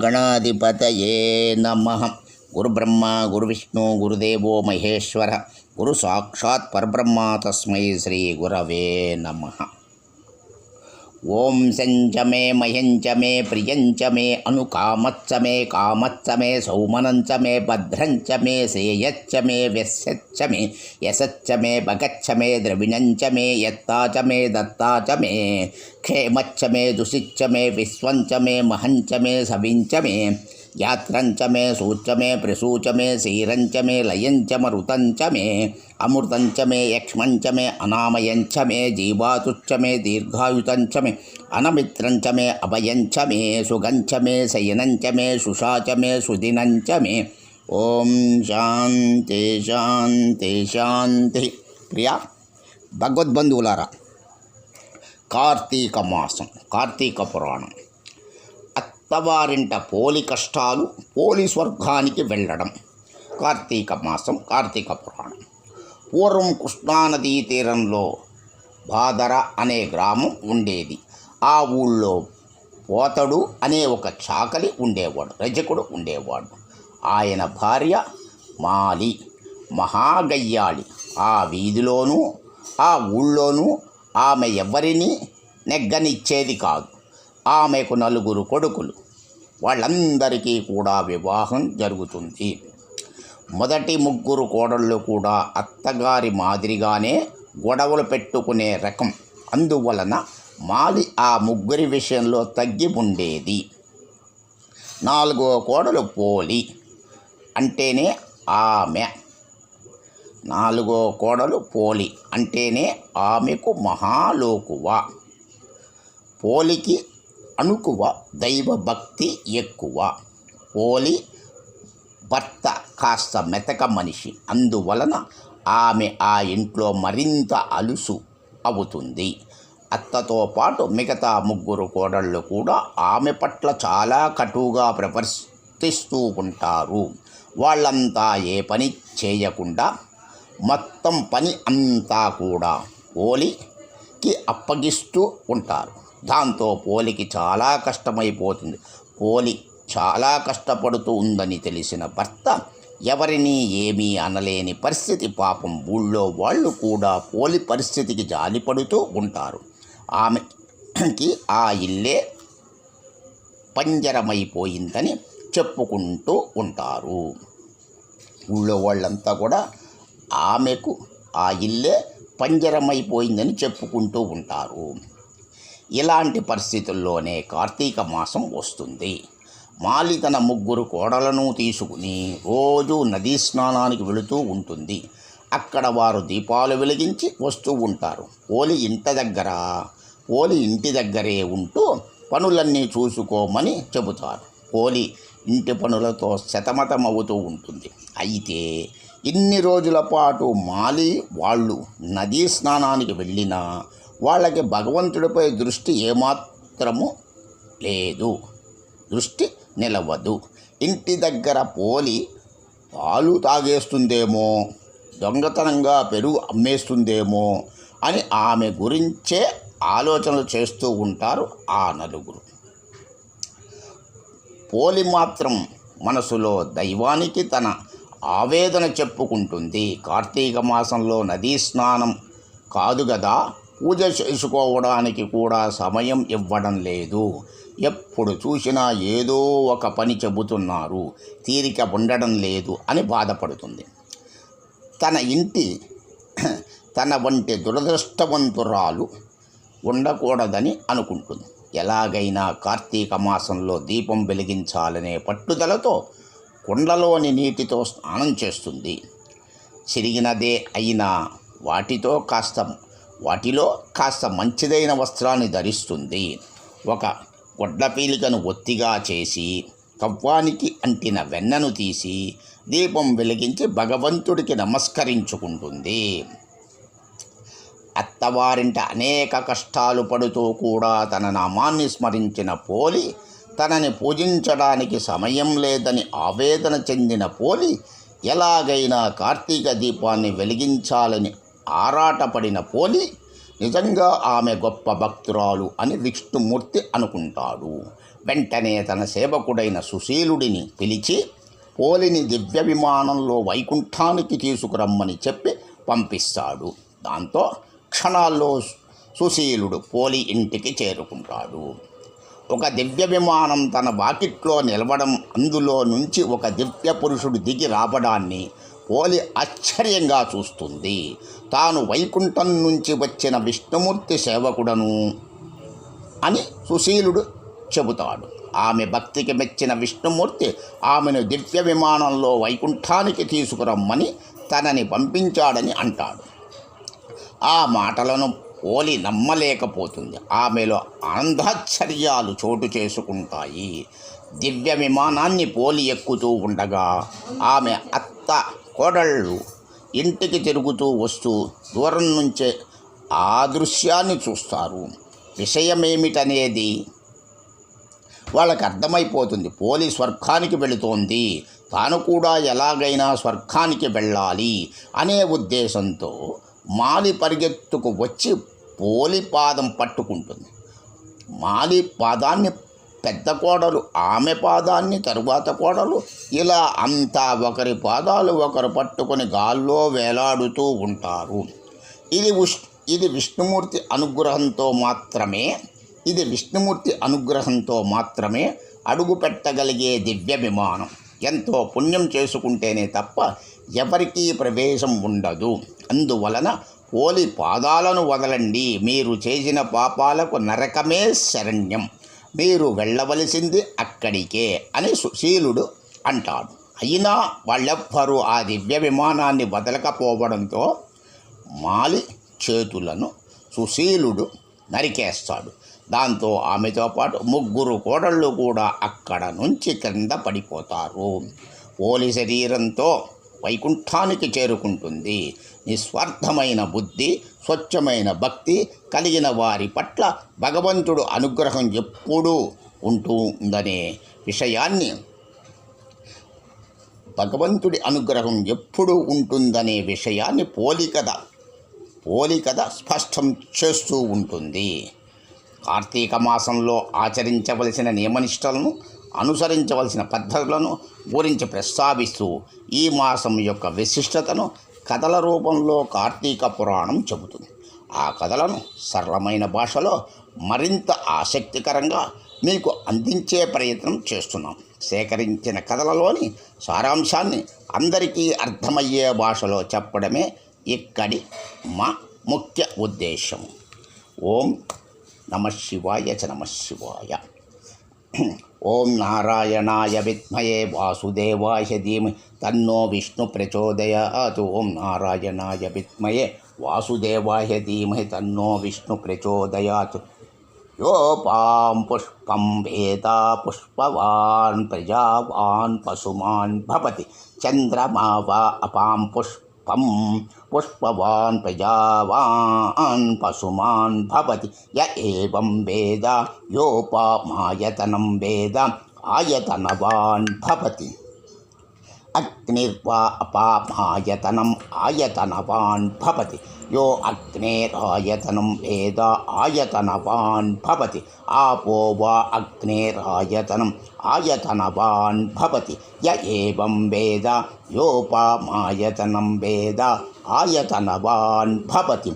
கணாதிபதயே நம குரு பிரம்மா குரு விஷ்ணு குருதேவோ மகேஸ்வர குரு சாட்சாத் பரபிரம்மா தஸ்மை ஸ்ரீ குரவே நம గురవే నమ ఓం సంచ మే మహ్యంచ మే ప్రియంచ మే అనుకామచ్చ మే కామచ్చ మే సౌమనంచ మే భద్రంచ మే శ్రేయచ్చ మే వ్యస్యచ్చ మే యశచ్చ మే భగచ్చ మే ద్రవిణంచ మే యత్తాచ మే దత్తాచ మే క్షేమచ్చ మే దుషిచ్చ మే విశ్వంచ మే మహంచ మే సవించ మే యాత్రంచ మే సూచ మే ప్రసూచ మే శీరంచ మే లయంచ మరుతంచ మే అమృతంచ మే యక్ష్మంచ మే అనామయంచ మే జీవాతుచ్చ మే దీర్ఘాయుతంచ మే అనమిత్రంచ మే అభయంచ మే సుగంచ మే శయనంచ మే సుషాచ మే సుదినంచ మే ఓం శాంతి శాంతి శాంతి ప్రియా భగవద్బంధువులారా కార్తీక మాసం కార్తీక పురాణం అత్తవారింట పోలి కష్టాలు పోలి స్వర్గానికి వెళ్ళడం. కార్తీక మాసం కార్తీక పురాణం. పూర్వం కృష్ణానదీ తీరంలో బాదర అనే గ్రామం ఉండేది. ఆ ఊళ్ళో పోతడు అనే ఒక చాకలి ఉండేవాడు రజకుడు ఉండేవాడు. ఆయన భార్య మాలి మహాగయ్యాళి. ఆ వీధిలోనూ ఆ ఊళ్ళోనూ ఆమె ఎవరిని నెగ్గనిచ్చేది కాదు. ఆమెకు నలుగురు కొడుకులు. వాళ్ళందరికీ కూడా వివాహం జరుగుతుంది. మొదటి ముగ్గురు కోడళ్ళు కూడా అత్తగారి మాదిరిగానే గొడవలు పెట్టుకునే రకం. అందువలన మాలి ఆ ముగ్గురి విషయంలో తగ్గి ఉండేది నాలుగో కోడలు పోలి అంటేనే ఆమె. నాలుగో కోడలు పోలి అంటేనే ఆమెకు మహాలోకువ. పోలికి అణుకువ దైవభక్తి ఎక్కువ. పోలి భర్త కాస్త మెతక మనిషి. అందువలన ఆమె ఆ ఇంట్లో మరింత అలుసు అవుతుంది. అత్తతో పాటు మిగతా ముగ్గురు కోడళ్ళు కూడా ఆమె పట్ల చాలా కటువుగా ప్రవర్తిస్తూ ఉంటారు. వాళ్ళంతా ఏ పని చేయకుండా మొత్తం పని అంతా కూడా ఓలికి అప్పగిస్తూ ఉంటారు. దాంతో పోలికి చాలా కష్టమైపోతుంది. పోలి చాలా కష్టపడుతూ ఉందని తెలిసిన భర్త ఎవరిని ఏమీ అనలేని పరిస్థితి పాపం ఊళ్ళో వాళ్ళు కూడా పోలి పరిస్థితికి జాలిపడుతూ ఉంటారు. ఆమెకి ఆ ఇల్లే పంజరమైపోయిందని చెప్పుకుంటూ ఉంటారు. ఊళ్ళో వాళ్ళంతా కూడా ఆమెకు ఆ ఇల్లే పంజరమైపోయిందని చెప్పుకుంటూ ఉంటారు. ఇలాంటి పరిస్థితుల్లోనే కార్తీక మాసం వస్తుంది. మాలి తన ముగ్గురు కోడలను తీసుకుని రోజు నదీ స్నానానికి వెళుతూ ఉంటుంది. అక్కడ వారు దీపాలు వెలిగించి వస్తూ ఉంటారు. ఓలి ఇంట దగ్గర ఓలి ఇంటి దగ్గరే ఉంటూ పనులన్నీ చూసుకోమని చెబుతారు. ఓలి ఇంటి పనులతో శతమతమవుతూ ఉంటుంది. అయితే ఇన్ని రోజుల పాటు మాలి వాళ్ళు నదీ స్నానానికి వెళ్ళినా వాళ్ళకి భగవంతుడిపై దృష్టి ఏమాత్రము లేదు. దృష్టి నిలవదు. ఇంటి దగ్గర పోలి పాలు తాగేస్తుందేమో దొంగతనంగా పెరుగు అమ్మేస్తుందేమో అని ఆమె గురించే ఆలోచనలు చేస్తూ ఉంటారు ఆ నలుగురు. పోలి మాత్రం మనసులో దైవానికి తన ఆవేదన చెప్పుకుంటుంది. కార్తీక మాసంలో నదీ స్నానం కాదు కదా పూజ చేసుకోవడానికి కూడా సమయం ఇవ్వడం లేదు. ఎప్పుడు చూసినా ఏదో ఒక పని చెబుతున్నారు. తీరిక ఉండడం లేదు అని బాధపడుతుంది. తన ఇంటి తన వంటి దురదృష్టవంతురాలు ఉండకూడదని అనుకుంటుంది. ఎలాగైనా కార్తీక మాసంలో దీపం వెలిగించాలనే పట్టుదలతో కుండలోని నీటితో స్నానం చేస్తుంది. చిరిగినదే అయినా వాటితో కాస్త వాటిలో కాస్త మంచిదైన వస్త్రాన్ని ధరిస్తుంది. ఒక గొడ్ల పీలికను ఒత్తిగా చేసి కవ్వానికి అంటిన వెన్నను తీసి దీపం వెలిగించి భగవంతుడికి నమస్కరించుకుంటుంది. అత్తవారింట అనేక కష్టాలు పడుతూ కూడా తన నామాన్ని స్మరించిన పోలి తనని పూజించడానికి సమయం లేదని ఆవేదన చెందిన పోలి ఎలాగైనా కార్తీక దీపాన్ని వెలిగించాలని ఆరాటపడిన పోలి నిజంగా ఆమె గొప్ప భక్తురాలు అని విష్ణుమూర్తి అనుకుంటాడు. వెంటనే తన సేవకుడైన సుశీలుడిని పిలిచి పోలిని దివ్య విమానంలో వైకుంఠానికి తీసుకురమ్మని చెప్పి పంపిస్తాడు. దాంతో క్షణాల్లో సుశీలుడు పోలి ఇంటికి చేరుకుంటాడు. ఒక దివ్య విమానం తన వాకిట్లో నిలవడం అందులో నుంచి ఒక దివ్య పురుషుడు దిగి రావడాన్ని పోలి ఆశ్చర్యంగా చూస్తుంది. తాను వైకుంఠం నుంచి వచ్చిన విష్ణుమూర్తి సేవకుడను అని సుశీలుడు చెబుతాడు. ఆమె భక్తికి మెచ్చిన విష్ణుమూర్తి ఆమెను దివ్య విమానంలో వైకుంఠానికి తీసుకురమ్మని తనని పంపించాడని అంటాడు. ఆ మాటలను పోలి నమ్మలేకపోతుంది. ఆమెలో ఆనందాశ్చర్యాలు చోటు చేసుకుంటాయి. దివ్య విమానాన్ని పోలి ఎక్కుతూ ఉండగా ఆమె అత్త కోడళ్ళు ఇంటికి తిరుగుతూ వస్తూ దూరం నుంచే ఆ దృశ్యాన్ని చూస్తారు. విషయమేమిటనేది వాళ్ళకి అర్థమైపోతుంది పోలి స్వర్గానికి వెళుతోంది. తాను కూడా ఎలాగైనా స్వర్గానికి వెళ్ళాలి అనే ఉద్దేశంతో మాలి పరిగెత్తుకు వచ్చి పోలి పాదం పట్టుకుంటుంది. మాలి పాదాన్ని పెద్ద కోడలు ఆమె పాదాన్ని తరువాత కోడలు ఇలా అంతా ఒకరి పాదాలు ఒకరు పట్టుకొని గాల్లో వేలాడుతూ ఉంటారు. ఇది ఇది విష్ణుమూర్తి అనుగ్రహంతో మాత్రమే ఇది విష్ణుమూర్తి అనుగ్రహంతో మాత్రమే అడుగు పెట్టగలిగే దివ్య విమానం ఎంతో పుణ్యం చేసుకుంటేనే తప్ప ఎవరికీ ప్రవేశం ఉండదు. అందువలన ఓలి పాదాలను వదలండి. మీరు చేసిన పాపాలకు నరకమే శరణ్యం. మీరు వెళ్ళవలసింది అక్కడికే అని సుశీలుడు అంటాడు. అయినా వాళ్ళెవ్వరూ ఆ దివ్య విమానాన్ని వదలకపోవడంతో మాలి చేతులను సుశీలుడు నరికేస్తాడు. దాంతో ఆమెతో పాటు ముగ్గురు కోడళ్ళు కూడా అక్కడ నుంచి క్రింద పడిపోతారు. పోలి శరీరంతో వైకుంఠానికి చేరుకుంటుంది. నిస్వార్థమైన బుద్ధి స్వచ్ఛమైన భక్తి కలిగిన వారి పట్ల భగవంతుడు అనుగ్రహం ఎప్పుడూ ఉంటుందనే విషయాన్ని భగవంతుడి అనుగ్రహం ఎప్పుడు ఉంటుందనే విషయాన్ని పోలికద పోలికద స్పష్టం చేస్తూ ఉంటుంది. కార్తీక మాసంలో ఆచరించవలసిన నియమనిష్టలను అనుసరించవలసిన పద్ధతులను గురించి ప్రస్తావిస్తూ ఈ మాసం యొక్క విశిష్టతను కథల రూపంలో కార్తీక పురాణం చెబుతుంది. ఆ కథలను సరళమైన భాషలో మరింత ఆసక్తికరంగా మీకు అందించే ప్రయత్నం చేస్తున్నాం. సేకరించిన కథలలోని సారాంశాన్ని అందరికీ అర్థమయ్యే భాషలో చెప్పడమే ఇక్కడి మా ముఖ్య ఉద్దేశం. ఓం నమ శివాయ చ నమ శివాయ. ఓం నారాయణాయ విద్మయే వాసుదేవాయ ధీమహి తన్నో విష్ణు ప్రచోదయాత్ ఓం నారాయణాయ విద్మయే వాసుదేవాయ ధీమహి తన్నో విష్ణు ప్రచోదయాత్ యోపాం పుష్పం వేద పుష్పవాన్ ప్రజావాన్ పశుమాన్ భవతి చంద్రమా వా అపాం పుష్పం. పుష్పవాన్ ప్రజావాన్ పశుమాన్ భవతి. య ఏం వేద? యోపామాయతనం వేద. ఆయతనవాన్ భవతి. అగ్నిర్వా అపామాయతనం ఆయతనవాన్ భవతి యో అగ్నేరాయతనం వేద ఆయతనవాన్ భవతి ఆపో వా అగ్నేరాయతనం ఆయతనవాన్ భవతి య ఏవం వేద యోపామాయతనం వేద ఆయతనవాన్ భవతి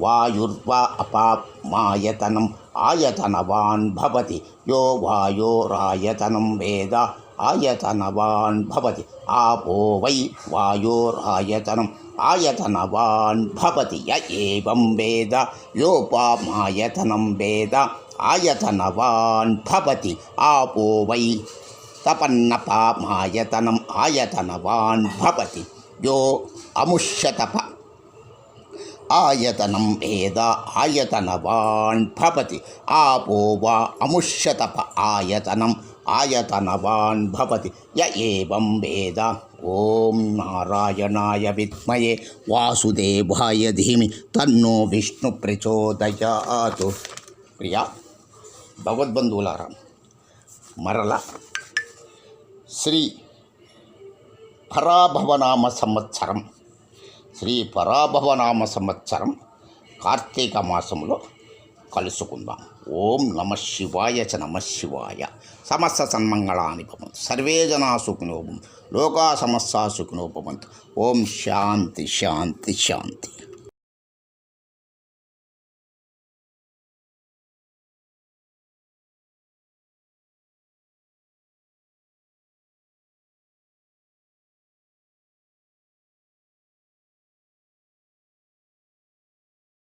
వాయుర్వా అపామాయతనం ఆయతనవాన్ భవతి యో వాయోరాయతనం వేద ఆయతనవాన్ భవతి ఆపో వై వాయోరాయతనం ఆయతనవాన్ భవతి య ఏవం వేద యోపామాయతనం వేద ఆయతనవాన్ భవతి ఆపో వై తపన్నపామాయతనం ఆయతనవాన్ భవతి యో అముష్యతప ఆయతనం వేద ఆయతనవాన్ భవతి ఆపో వా అముష్యతప ఆయతనం ఆయతనవాన్ భవతి య ఏవం వేద ఓం నారాయణాయ విద్మయే వాసుదేవాయ ధీమి తన్నో విష్ణు ప్రచోదయాతు ప్రియా భగవద్బంధువులారా మరల శ్రీ పరాభవనామ సంవత్సరం శ్రీ పరాభవనామ సంవత్సరం కార్తీక మాసంలో కలుసుకుందాం. ఓం నమ శివాయ చ నమ శివాయ. సమస్త సన్మంగళాని భవంతు. సర్వే జనా సుఖినో లోకా సమస్త సుఖినోపవంతు ఓం శాంతి శాంతి శాంతి.